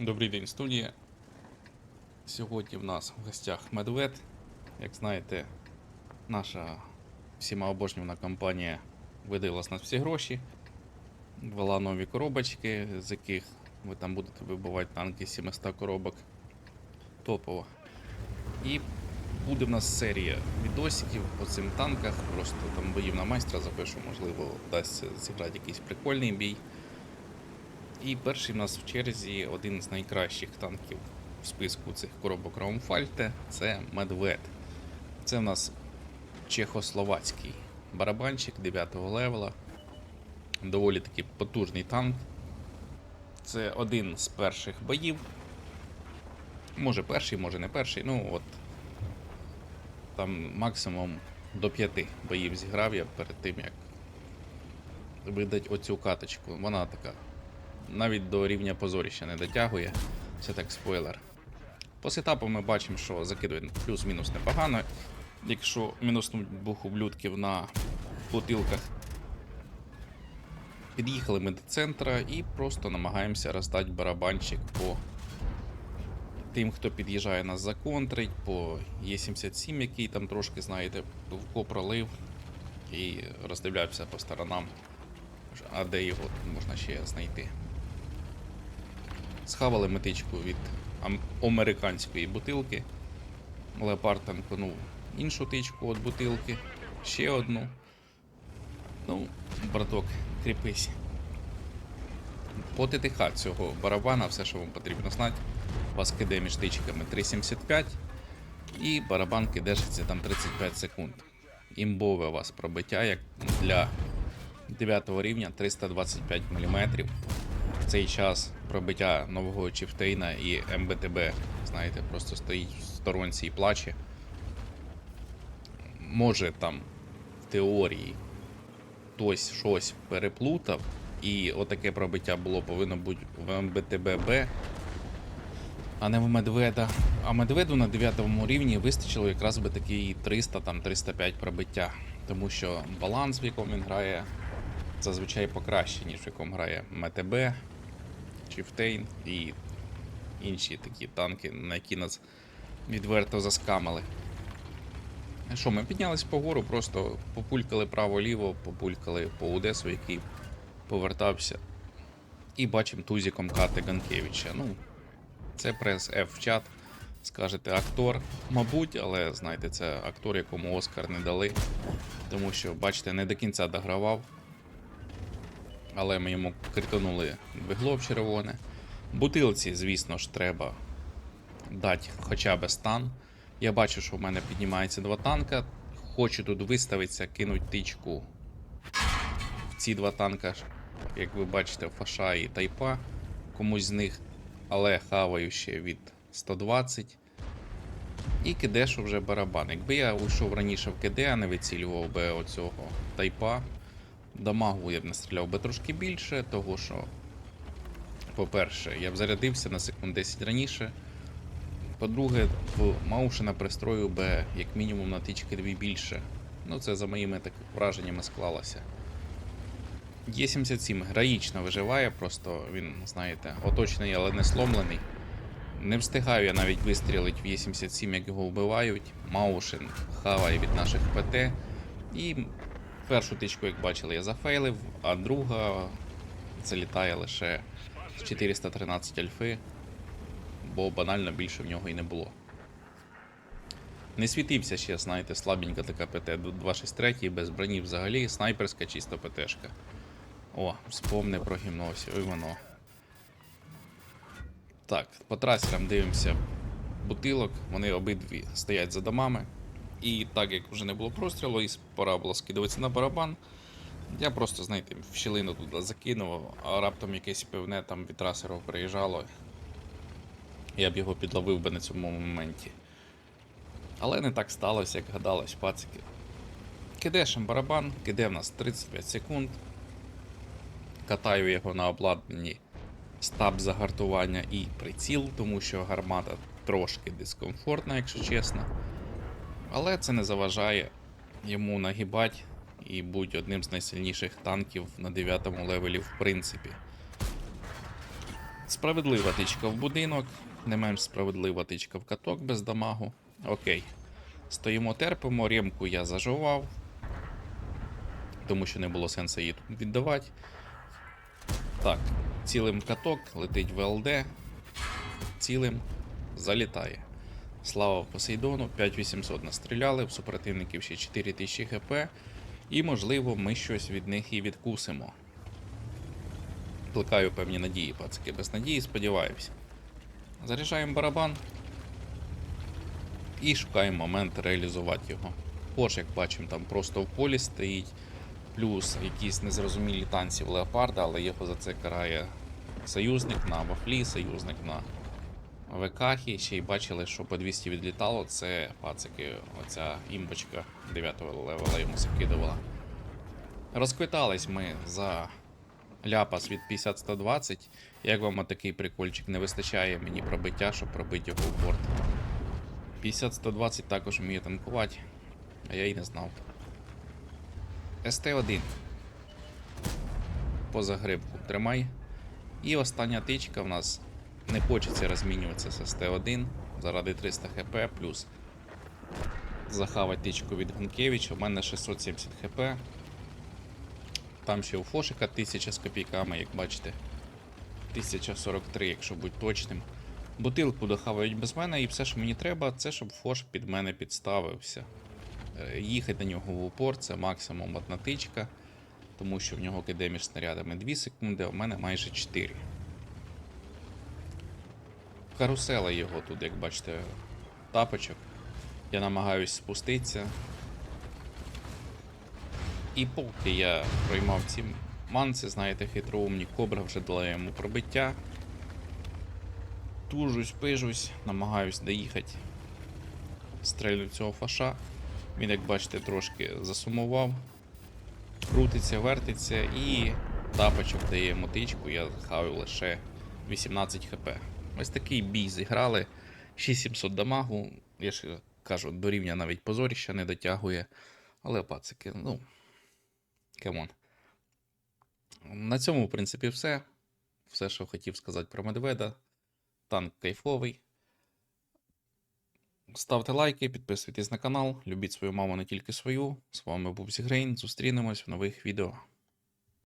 Добрий день, студія. Сьогодні в нас в гостях Медвед. Як знаєте, наша всіма обожнювана компанія видала з нас всі гроші, ввела нові коробочки, з яких ви там будете вибивати танки 700 коробок. Топово. І буде в нас серія відосиків по цим танках. Просто там боїв на майстра запишу, можливо, вдасться зіграти якийсь прикольний бій. І перший в нас в черзі один з найкращих танків в списку цих коробок Раумфальте це Медвед. Це в нас чехословацький барабанчик 9 го левела. Доволі таки потужний танк. Це один з перших боїв. Може перший, може не перший. Ну от там максимум до п'яти боїв зіграв я перед тим, як видать оцю каточку. Вона така навіть до рівня позоріща не дотягує. Це так спойлер. По сетапу ми бачимо, що закидує плюс-мінус непогано. Якщо мінуснуть двох ублюдків на бутилках. Під'їхали ми до центра і просто намагаємося роздати барабанчик по тим, хто під'їжджає нас законтрить, по Е77, який там трошки, знаєте, в пролив, і роздивляємося по сторонам, а де його можна ще знайти. Схавали метичку від американської бутилки. Леопард танконув іншу тичку від бутилки, ще одну. Ну, браток, кріпись. По ТТХ цього барабана, все, що вам потрібно знати, вас киде між тичками 3,75 і барабан кидешиться там 35 секунд. Імбове у вас пробиття, як для 9 рівня 325 мм в цей час пробиття нового Чіфтейна і МБТБ, знаєте, просто стоїть в сторонці і плаче. Може там в теорії хтось щось переплутав, і отаке пробиття було повинно бути в МБТБ, а не в Медведа. А Медведу на 9 рівні вистачило якраз би такий 300 там 305 пробиття. Тому що баланс, в якому він грає, зазвичай покраще, ніж в якому грає МТБ, Чіфтейн і інші такі танки, на які нас відверто заскамили. Що, ми піднялись погору, просто популькали право-ліво, популькали по Одесу, який повертався. І бачимо тузіком кати Ганкевича. Ну, це прес F в чат. Скажете актор, мабуть, але знаєте, це актор, якому Оскар не дали. Тому що, бачите, не до кінця догравав. Але ми йому критонули двигло в червоне. Бутилці, звісно ж, треба дати хоча б стан. Я бачу, що в мене піднімається два танка. Хочу тут виставитися, кинуть тичку в ці два танка, як ви бачите, Фаша і Тайпа. Комусь з них, але хаваю ще від 120. І кидешу вже барабан. Якби я уйшов раніше в КД, а не вицілював би оцього тайпа, дамагу я б настріляв би трошки більше, того що, по-перше, я б зарядився на секунд 10 раніше. По-друге, в Маушена пристрою би як мінімум на тички дві більше. Ну, це за моїми так враженнями склалося. Є77 героїчно виживає, просто він, знаєте, оточений, але не сломлений. Не встигаю я навіть вистрілити в Є77, як його вбивають. Маушин хаває від наших ПТ. І першу тичку, як бачили, я зафейлив, а друга залітає лише з 413 альфи, бо банально більше в нього і не було. Не світився ще, знаєте, слабенька така ПТ 263 без броні взагалі, снайперська чисто ПТшка. О, вспомни про гімносі, ой воно. Так, по трасерам дивимося бутилок, вони обидві стоять за домами. І так як вже не було прострілу, і пора було скидуватися на барабан, я просто, знаєте, в щілину туди закинув, а раптом якесь пивне там від трасерів приїжджало. Я б його підловив би на цьому моменті. Але не так сталося, як гадалось, пацики. Кидешем барабан, киде в нас 35 секунд. Катаю його на обладнанні стаб загартування і приціл, тому що гармата трошки дискомфортна, якщо чесно. Але це не заважає йому нагибати і бути одним з найсильніших танків на 9 левелі, в принципі. Справедлива тичка в будинок, не менш справедлива тичка в каток без дамагу. Окей. Стоїмо, терпимо, ремку я заживав, тому що не було сенсу її тут віддавати. Так, цілим каток, летить в ЛД, цілим залітає. Слава Посейдону, 5800 настріляли, в супротивників ще 4000 хп, і можливо ми щось від них і відкусимо. Плекаю певні надії, пацики, без надії, сподіваюся. Заряджаємо барабан і шукаємо момент реалізувати його. Пош, як бачимо, там просто в полі стоїть, плюс якісь незрозумілі танці в леопарда, але його за це карає союзник на вафлі, союзник на ВКхі. Ще й бачили, що по 200 відлітало, це пацики, оця імбочка 9 левела йому закидувала. Розквитались ми за ляпас від 50-120. Як вам такий прикольчик? Не вистачає мені пробиття, щоб пробити його в борт. 50-120 також вміє танкувати, а я й не знав. СТ-1. Поза грибку тримай. І остання тичка в нас не хочеться розмінюватися з СТ-1 заради 300 хп плюс захавати тичку від Гункевича. У мене 670 хп. Там ще у Фошика 1000 з копійками, як бачите. 1043, якщо бути точним. Бутилку дохавають без мене, і все, що мені треба, це щоб Фош під мене підставився. Е, Їхати на нього в упор це максимум одна тичка, тому що в нього киде між снарядами 2 секунди, а в мене майже 4. Карусела його тут, як бачите, тапочок. Я намагаюсь спуститися. І поки я проймав ці манси, знаєте, хитроумні, кобра вже дала йому пробиття. Тужусь, пижусь, намагаюсь доїхати. Стрелю цього фаша. Він, як бачите, трошки засумував. Крутиться, вертиться і тапочок дає йому тичку, я хавив лише 18 хп. Ось такий бій зіграли. 6700 дамагу. Я ж кажу, до рівня навіть позоріща не дотягує. Але пацики, ну. Камон. На цьому, в принципі, все. Все, що хотів сказати про Медведа. Танк кайфовий. Ставте лайки, підписуйтесь на канал, любіть свою маму не тільки свою. З вами був Зігрейн. Зустрінемось в нових відео.